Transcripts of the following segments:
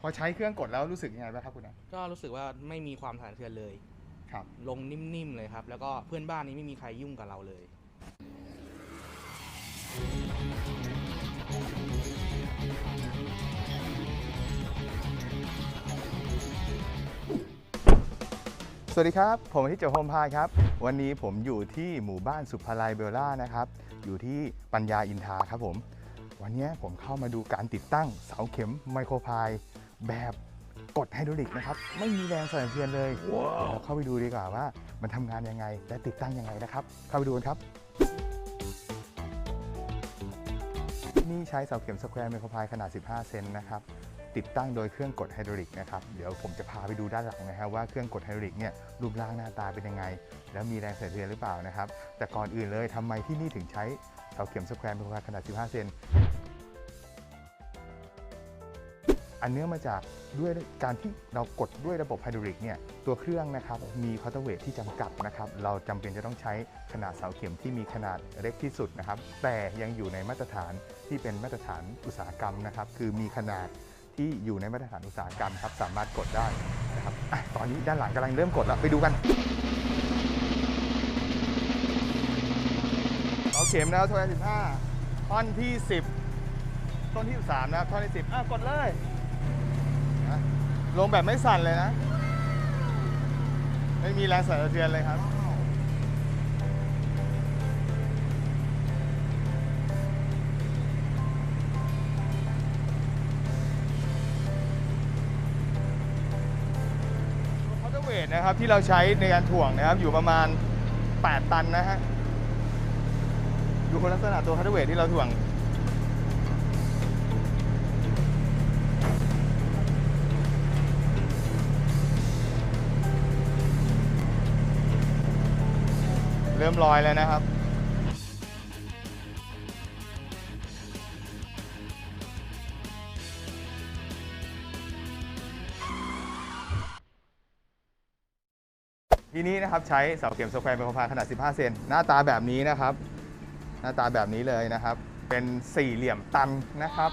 พอใช้เครื่องกดแล้วรู้สึกยังไงบ้างครับคุณนะก็รู้สึกว่าไม่มีความสั่นสะเทือนเลย ครับ ลงนิ่มๆเลยครับ แล้วก็เพื่อนบ้านนี้ไม่มีใครยุ่งกับเราเลย สวัสดีครับ ผมอาทิตย์เจ้าโฮมพายครับ วันนี้ผมอยู่ที่หมู่บ้านสุภาลัยเบลล่านะครับ อยู่ที่ปัญญาอินทราครับผม วันนี้ผมเข้ามาดูการติดตั้งเสาเข็มไมโครพาย แบบกดไฮดรอลิกนะครับ ไม่มีแรงสั่นสะเทือนเลยเดี๋ยวเราเข้าไปดูดีกว่าว่า มันทำงานยังไง และติดตั้งยังไงนะครับ เข้าไปดูกันครับนี่ใช้เสาเข็มสแควร์ไมโครพายขนาด 15 เซนนะครับ ติดตั้งโดยเครื่องกดไฮดรอลิกนะครับ เดี๋ยวผมจะพาไปดูด้านหลังนะครับว่าเครื่องกดไฮดรอลิกเนี่ยรูปร่างหน้าตาเป็นยังไง แล้วมีแรงสั่นสะเทือนหรือเปล่านะครับ แต่ก่อนอื่นเลยทำไมที่นี่ถึงใช้เสาเข็มสแควร์ไมโครพายขนาด 15 เซน อันเนื่องมาจากด้วยการที่เรากดด้วยระบบไฮดรอลิกเนี่ยตัวเครื่องนะครับมีคอร์ตเวทที่จำกัดนะครับเราจำเป็นจะต้องใช้ขนาดเสาเข็มที่มีขนาดเล็กที่สุดนะครับแต่ยังอยู่ในมาตรฐานที่เป็นมาตรฐานอุตสาหกรรมนะครับคือมีขนาดที่อยู่ในมาตรฐานอุตสาหกรรมครับสามารถกดได้นะครับอตอนนี้ด้านหลังกำลังเริ่มกดแล้วไปดูกันเสาเข็มแล้วโทร15ท่อนที่ 10 ต้นที่ 13 นะครับท่อนที่ 10อะกดเลย นะลงแบบไม่สั่นเลยนะ ไม่มีแรงสั่นสะเทือนเลยครับ คอร์เวทนะครับที่เราใช้ในการถ่วงนะครับอยู่ประมาณ 8 ตันนะฮะ ดูลักษณะตัวคอร์เวทที่เราถ่วง ริ่มลอยแล้วนะครับทีนี้นะครับใช้เสาเข็มสแควร์ไมโครพายขนาด 15 เซนหน้าตาแบบนี้นะครับ หน้าตาแบบนี้เลยนะครับ เป็นสี่เหลี่ยมตันนะครับ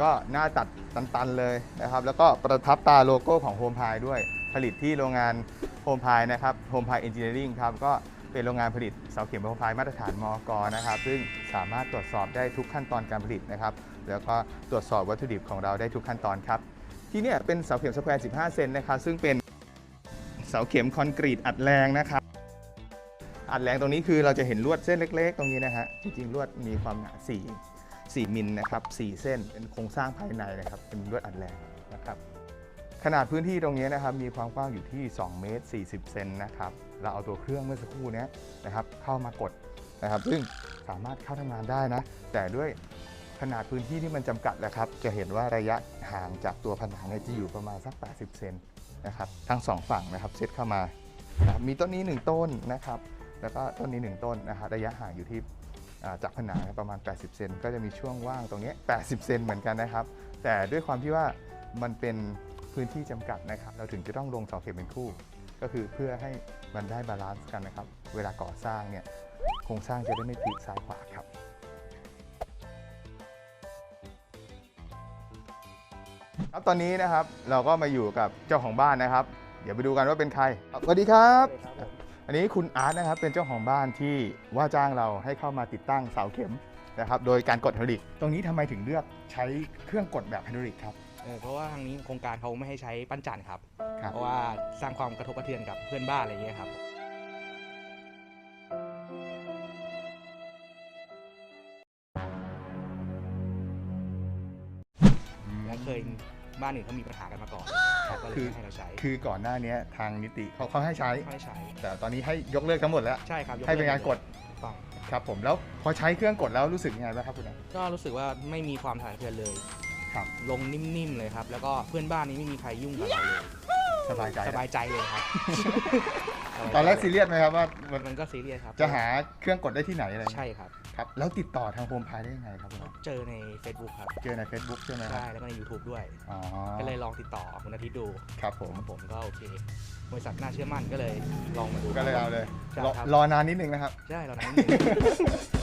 ก็หน้าตัดตันๆเลยนะครับ แล้วก็ประทับตาโลโก้ของโฮมพายด้วยผลิตที่โรงงานโฮมพายนะครับโฮมพายเอนจิเนียริงครับก็ เป็นโรงงานผลิตเสาเข็มโฮมพายมาตรฐานมอกนะครับ ซึ่งสามารถตรวจสอบได้ทุกขั้นตอนการผลิตนะครับ แล้วก็ตรวจสอบวัตถุดิบของเราได้ทุกขั้นตอนครับ ที่เนี่ยเป็นเสาเข็มสแควร์ 15 เซนนะครับ ซึ่งเป็นเสาเข็มคอนกรีตอัดแรงนะครับ อัดแรงตรงนี้คือเราจะเห็นลวดเส้นเล็ก ๆ ตรงนี้นะฮะ จริงๆลวดมีความหนา4 4มิลนะครับ4เส้น เป็นโครงสร้างภายในนะครับ เป็นลวดอัดแรงนะครับ ขนาดพื้นที่ตรงนี้นะครับมีความกว้างอยู่ที่ 2 เมตร 40 เซนนะครับ เราเอาตัวเครื่องเมื่อสักครู่นี้นะครับเข้ามากดนะครับ ซึ่งสามารถเข้าทำงานได้นะ แต่ด้วยขนาดพื้นที่ที่มันจำกัดนะครับ จะเห็นว่าระยะห่างจากตัวผนังจะอยู่ประมาณสัก 80 เซนนะครับทั้งสองฝั่งนะครับเซตเข้ามานะครับมีต้นนี้ 1 ต้นนะครับ แล้วก็ต้นนี้ 1 ต้นนะฮะระยะห่างอยู่ที่จากผนังประมาณ 80 เซนก็จะมีช่วงว่างตรงนี้ 80 เซนเหมือนกันนะครับ แต่ด้วยความที่ว่ามันเป็น พื้นที่จำกัดนะครับ เราถึงจะต้องลงเสาเข็มเป็นคู่ ก็คือเพื่อให้มันได้บาลานซ์กันนะครับ เวลาก่อสร้างเนี่ยโครงสร้างจะได้ไม่พลิกซ้ายขวาครับครับตอนนี้นะครับเราก็มาอยู่กับเจ้าของบ้านนะครับ เดี๋ยวไปดูกันว่าเป็นใครสวัสดีครับ อันนี้คุณอาร์ตนะครับเป็นเจ้าของบ้านที่ว่าจ้างเราให้เข้ามาติดตั้งเสาเข็มนะครับ โดยการกดไฮดรอลิก ตรงนี้ทำไมถึงเลือกใช้เครื่องกดแบบไฮดรอลิกครับ เออเพราะว่าทางนี้โครงการเขาไม่ให้ใช้ปั้นจันทร์ครับ ครับ เพราะว่าสร้างความกระทบกระเทือนกับเพื่อนบ้านอะไรอย่างเงี้ยครับและเคยบ้านอื่นเขามีปัญหากันมาก่อนเขาก็เลยไม่ให้เราใช้คือก่อนหน้านี้ทางนิติเขาเขาให้ใช้ ไม่ให้ใช้ แต่ตอนนี้ให้ยกเลิกทั้งหมดแล้ว ใช่ครับยให้เป็นการกดต้องครับผมแล้วพอใช้เครื่องกดแล้วรู้สึกยังไงบ้างครับคุณอาร์ตก็รู้สึกว่าไม่มีความสั่นสะเทือนเลย ครับ ลงนิ่มๆเลยครับ แล้วก็เพื่อนบ้านนี้ไม่มีใครยุ่งกับเราเลยสบายใจสบายใจเลยครับ ตอนแรกซีเรียสไหมครับว่ามันมันก็ซีเรียสครับจะหาเครื่องกดได้ที่ไหนอะไรใช่ครับ คครับ แล้วติดต่อทางโฮมพายได้ยังไงครับคุณอาเจอใน Facebook ครับเจอใน Facebook ใช่ไหมครัใช่บแล้วก็ใน YouTube ด้วย อ๋อ ก็เลยลองติดต่อคุณอาทิตย์ดูครับผมผมก็โอเค บริษัทน่าเชื่อมั่นก็เลยลองมาดูก็เลยเอาเลยใช่รอครับรอนานนิดนึงนะครับ ใช่เรานั้น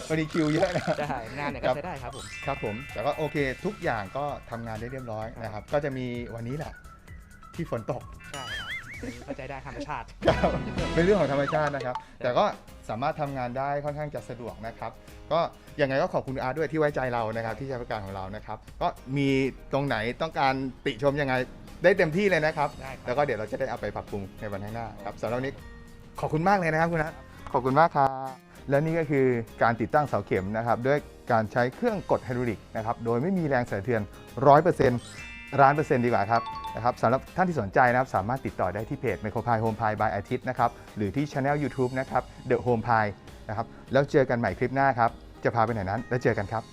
พอดีคิวเยอะนะใช่งานเนี่ยครัก็บใช้ได้ครับผม ครับผม แต่ก็โอเค ทุกอย่างก็ทำงานได้เรียบร้อยนะครับ ก็จะมีวันนี้แหละ ที่ฝนตก ใช่ครับเข้าใจได้ธรรมชาติ ครับเป็นเรื่องของธรรมชาตินะครับ แต่ก็ สามารถทำงานได้ค่อนข้างจะสะดวกนะครับ ก็ยังไงก็ขอบคุณอาร์ตด้วยที่ไว้ใจเรานะครับที่ใช้บริการของเรานะครับ ก็มีตรงไหนต้องการติชมยังไงได้เต็มที่เลยนะครับได้ครับแล้วก็เดี๋ยวเราจะได้เอาไปปรับปรุงในวันข้างหน้าครับสำหรับวันนี้ขอบคุณมากเลยนะครับคุณอาร์ตขอบคุณมากครับและนี่ก็คือการติดตั้งเสาเข็มนะครับ ด้วยการใช้เครื่องกดไฮดรอลิกนะครับโดยไม่มีแรงสั่นสะเทือน 100% ร้านเปอร์เซ็นต์ดีกว่าครับนะครับสำหรับท่านที่สนใจนะครับสามารถติดต่อได้ที่เพจ m i c r o p i Home Pie by อาทิตย์นะครับหรือที่ Channel YouTube นะครับ The Home Pie นะครับแล้วเจอกันใหม่คลิปหน้าครับ จะพาไปไหนนั้น แล้วเจอกันครับ